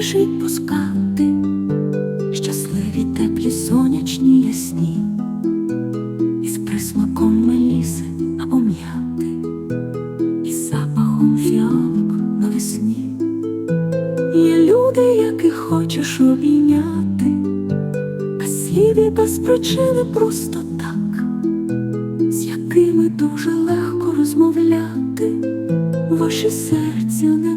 хочеш відпускати, щасливі, теплі, сонячні, ясні, із присмаком меліси або м'яти, із запахом фіалок навесні. Є люди, яких хочеш обійняти, без слів і без причини просто так, з якими дуже легко розмовляти, ваші серця неначе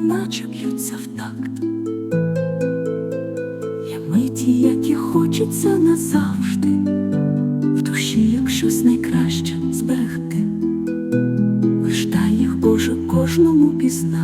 хочеться назавжди, в душі, як щось найкраще зберегти, лиш їх Боже кожному пізнати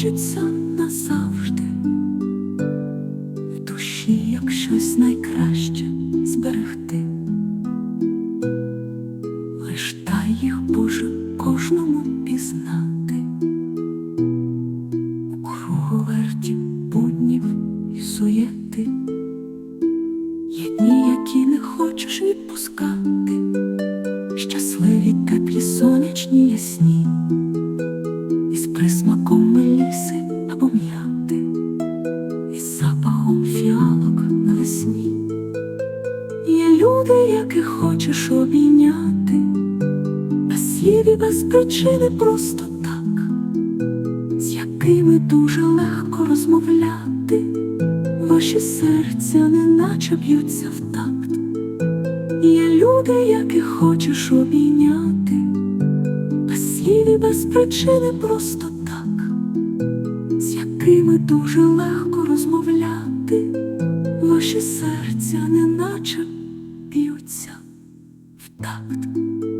хочеться назавжди, в душі, як щось найкраще зберегти. Лиш дай їх, Боже, кожному пізнати у круговерті буднів і суєти. Є дні, які не хочеш відпускати, щасливі, теплі, сонячні, ясні, люди, яких хочеш обійняти, без слів і без причини просто так, з якими дуже легко розмовляти, ваші серця неначе б'ються в такт. Є люди, яких хочеш обійняти, без слів і без причини просто так, з якими дуже легко розмовляти, ваші серця неначе б'ються в такт.